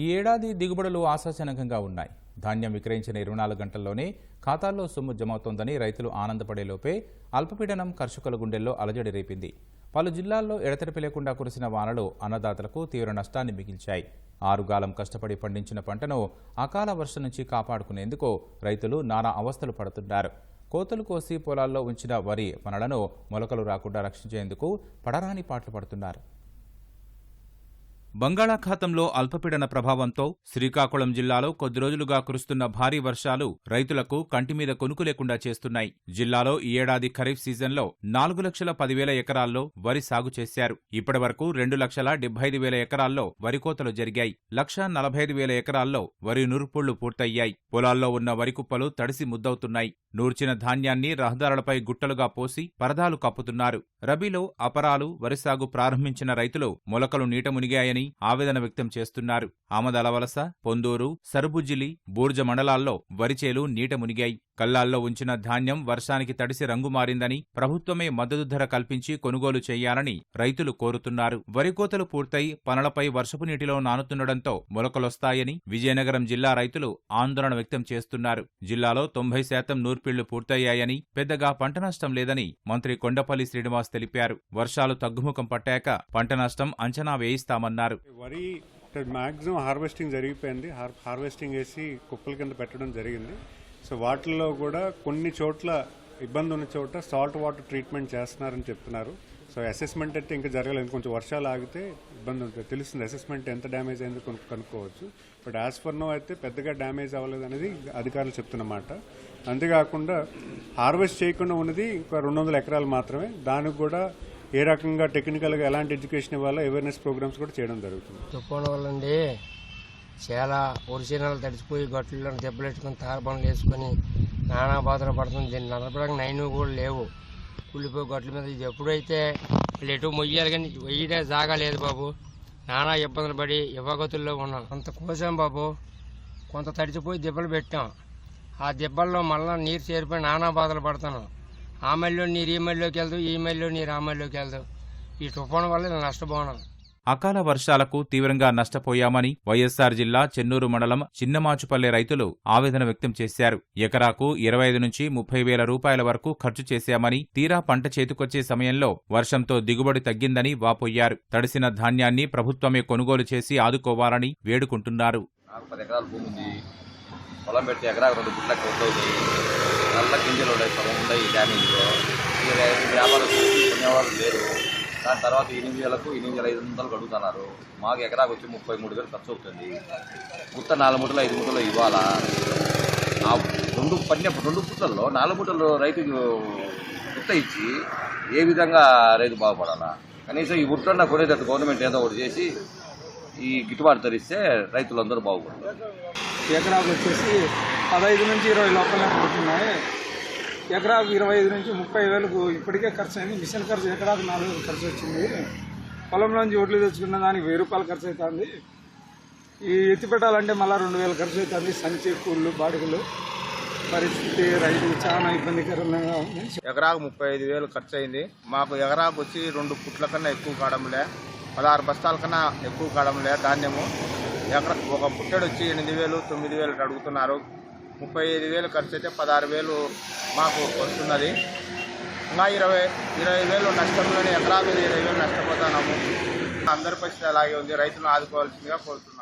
ఈ ఏడాది దిగుబడులు ఆశాజనకంగా ఉన్నాయి. ధాన్యం విక్రయించిన ఇరవై నాలుగు గంటల్లోనే ఖాతాల్లో సొమ్ము జమవుతోందని రైతులు ఆనందపడేలోపే అల్పపీడనం కర్షకుల గుండెల్లో అలజడి రేపింది. పలు జిల్లాల్లో ఎడతెరిపి లేకుండా కురిసిన వానలు అన్నదాతలకు తీవ్ర నష్టాన్ని మిగిల్చాయి. ఆరుగాలం కష్టపడి పండించిన పంటను అకాల వర్షం నుంచి కాపాడుకునేందుకు రైతులు నానా అవస్థలు పడుతున్నారు. కోతలు కోసి పొలాల్లో ఉంచిన వరి పనులను మొలకలు రాకుండా రక్షించేందుకు పడరాని పాటలు పడుతున్నారు. బంగాళాఖాతంలో అల్పపీడన ప్రభావంతో శ్రీకాకుళం జిల్లాలో కొద్ది రోజులుగా కురుస్తున్న భారీ వర్షాలు రైతులకు కంటిమీద కొనుకు లేకుండా చేస్తున్నాయి. జిల్లాలో ఈ ఏడాది ఖరీఫ్ సీజన్లో నాలుగు లక్షల పదివేల ఎకరాల్లో వరి సాగు చేశారు. ఇప్పటివరకు రెండు లక్షల డెబ్బై ఐదు వేల ఎకరాల్లో వరి కోతలు జరిగాయి. లక్ష నలభై ఐదు వేల ఎకరాల్లో వరి నూర్పుళ్ళు పూర్తయ్యాయి. పొలాల్లో ఉన్న వరి కుప్పలు తడిసి ముద్దవుతున్నాయి. నూర్చిన ధాన్యాన్ని రహదారులపై గుట్టలుగా పోసి పరదాలు కప్పుతున్నారు. రబీలో అపరాలు వరి సాగు ప్రారంభించిన రైతులు మొలకలు నీట మునిగాయని ఆవేదన వ్యక్తం చేస్తున్నారు. ఆమదలవలస పొందూరు సరుబుజ్జిలి బూర్జ మండలాల్లో వరిచేలు నీట మునిగాయి. కల్లాల్లో ఉంచిన ధాన్యం వర్షానికి తడిసి రంగు మారిందని ప్రభుత్వమే మద్దతు ధర కల్పించి కొనుగోలు చేయాలని రైతులు కోరుతున్నారు. వరి కోతలు పూర్తయి పనులపై వర్షపు నీటిలో నానుతుండటంతో మొలకలొస్తాయని విజయనగరం జిల్లా రైతులు ఆందోళన వ్యక్తం చేస్తున్నారు. జిల్లాలో తొంభై శాతం నూర్పిళ్ళు పూర్తయ్యాయని పెద్దగా పంట నష్టం లేదని మంత్రి కొండపల్లి శ్రీనివాస్ తెలిపారు. వర్షాలు తగ్గుముఖం పట్టాక పంట నష్టం అంచనా వేయిస్తామన్నారు. వరి మ్యాక్సిమం హార్వెస్టింగ్ జరిగిపోయింది. హార్వెస్టింగ్ వేసి కుప్పల కింద పెట్టడం జరిగింది. సో వాటిల్లో కూడా కొన్ని చోట్ల ఇబ్బంది ఉన్న చోట సాల్ట్ వాటర్ ట్రీట్మెంట్ చేస్తున్నారని చెప్తున్నారు. సో అసెస్మెంట్ అయితే ఇంకా జరగలేదు. కొంచెం వర్షాలు ఆగితే ఇబ్బంది ఉంటుంది తెలుస్తుంది అసెస్మెంట్ ఎంత డ్యామేజ్ అయిందో కొను కనుక్కోవచ్చు. బట్ యాజ్ ఫర్ నో అయితే పెద్దగా డ్యామేజ్ అవ్వలేదు అనేది అధికారులు చెప్తున్నమాట. అంతేకాకుండా హార్వెస్ట్ చేయకుండా ఉన్నది ఇంకా రెండు వందల ఎకరాలు మాత్రమే. దానికి కూడా ఏ రకంగా టెక్నికల్గా ఎలాంటి ఎడ్యుకేషన్ ఇవ్వాలో అవేర్నెస్ ప్రోగ్రామ్స్ కూడా చేయడం జరుగుతుంది. తుఫాను వల్లండి చాలా ఒరిజినల్ తడిచిపోయి గట్లలో దెబ్బలెట్టుకుని తారబండ్లు వేసుకొని నానా బాధలు పడుతుంది. దీన్ని నడపడానికి నైన్ కూడా లేవు. కుళ్ళిపోయి గట్ల మీద ఇది ఎప్పుడైతే వీళ్ళు ఎటు మొయ్యాలి కానీ వెయ్యడే జాగా లేదు బాబు. నానా ఇబ్బందులు పడి ఇవ్వగతుల్లో ఉన్నాం కొంత కోసాం బాబు. కొంత తడిచిపోయి దెబ్బలు పెట్టాం. ఆ దెబ్బల్లో మళ్ళీ నీరు చేరిపోయి నానా బాధలు పడుతున్నాం. ఆ మళ్ళీ నీరు ఈ మళ్ళీలోకి వెళ్దు ఈ మళ్ళీ నీరు ఆ మళ్ళీలోకి వెళ్దు. ఈ తుఫాను వల్ల నష్టపోనాం. అకాల వర్షాలకు తీవ్రంగా నష్టపోయామని వైఎస్సార్ జిల్లా చెన్నూరు మండలం చిన్నమాచుపల్లె రైతులు ఆవేదన వ్యక్తం చేశారు. ఎకరాకు ఇరవై ఐదు నుంచి ముప్పై వేల రూపాయల వరకు ఖర్చు చేశామని తీరా పంట చేతికొచ్చే సమయంలో వర్షంతో దిగుబడి తగ్గిందని వాపోయారు. తడిసిన ధాన్యాన్ని ప్రభుత్వమే కొనుగోలు చేసి ఆదుకోవాలని వేడుకుంటున్నారు. పొలం పెడితే ఎకరాకు రెండు గుడ్లకు అవుతుంది నల్ల గింజలు ఉన్నాయి పొలం ఉన్నాయి డ్యామేజ్లో వ్యాపారం లేరు. దాని తర్వాత ఎనిమిది వేలకు ఎనిమిది వేల ఐదు వందలు కడుగుతున్నారు మాకు ఎకరాకు వచ్చి ముప్పై మూడు వేలు ఖర్చు అవుతుంది. గుత్త నాలుగు మూటలు ఐదు మూటలు ఇవ్వాలా? ఆ రెండు పన్నె రెండు గుట్టల్లో నాలుగు పుట్టలు రైతుకు గుత్త ఇచ్చి ఏ విధంగా రైతు బాగుపడాలా? కనీసం ఈ గుట్టన్న కొనేటట్టు గవర్నమెంట్ ఏదో ఒకటి చేసి ఈ గిట్టుబాటు ధరిస్తే రైతులందరూ బాగుపడతారు. ఎకరాకు వచ్చేసి పదహైదు నుంచి ఇరవై లోపలనే పడుతున్నాయి. ఎకరాకు ఇరవై ఐదు నుంచి ముప్పై వేలకు ఇప్పటికే ఖర్చు అయింది. మిషన్ ఖర్చు ఎకరాకు నాలుగు వేలు ఖర్చు వచ్చింది. పొలంలోంచి ఒడ్లు తెచ్చుకున్న దానికి వెయ్యి రూపాయలు ఖర్చు అవుతుంది ఈ ఎత్తి పెట్టాలంటే మళ్ళీ రెండు వేలు ఖర్చు అవుతుంది సంచి కూళ్ళు బాడుగులు పరిస్థితి రైతు చాలా ఇబ్బందికరంగా ఉంది. ఎకరాకు ముప్పై ఐదు వేలు ఖర్చు అయింది. మాకు ఎకరాకు వచ్చి రెండు పుట్ల కన్నా ఎక్కువ కావడంలే పదహారు బస్తాల కన్నా ఎక్కువ కావడంలే ధాన్యము. ఎకరా ఒక పుట్టెడు వచ్చి ఎనిమిది వేలు తొమ్మిది వేలు అడుగుతున్నారు. ముప్పై ఐదు వేలు ఖర్చు అయితే పదహారు వేలు మాకు వస్తున్నది. ఇంకా ఇరవై ఇరవై వేలు నష్టంలోనే ఎకరా మీద ఇరవై వేలు నష్టపోతున్నాము. అందరి పరిస్థితి అలాగే ఉంది. రైతులను ఆదుకోవాల్సిందిగా కోరుతున్నాను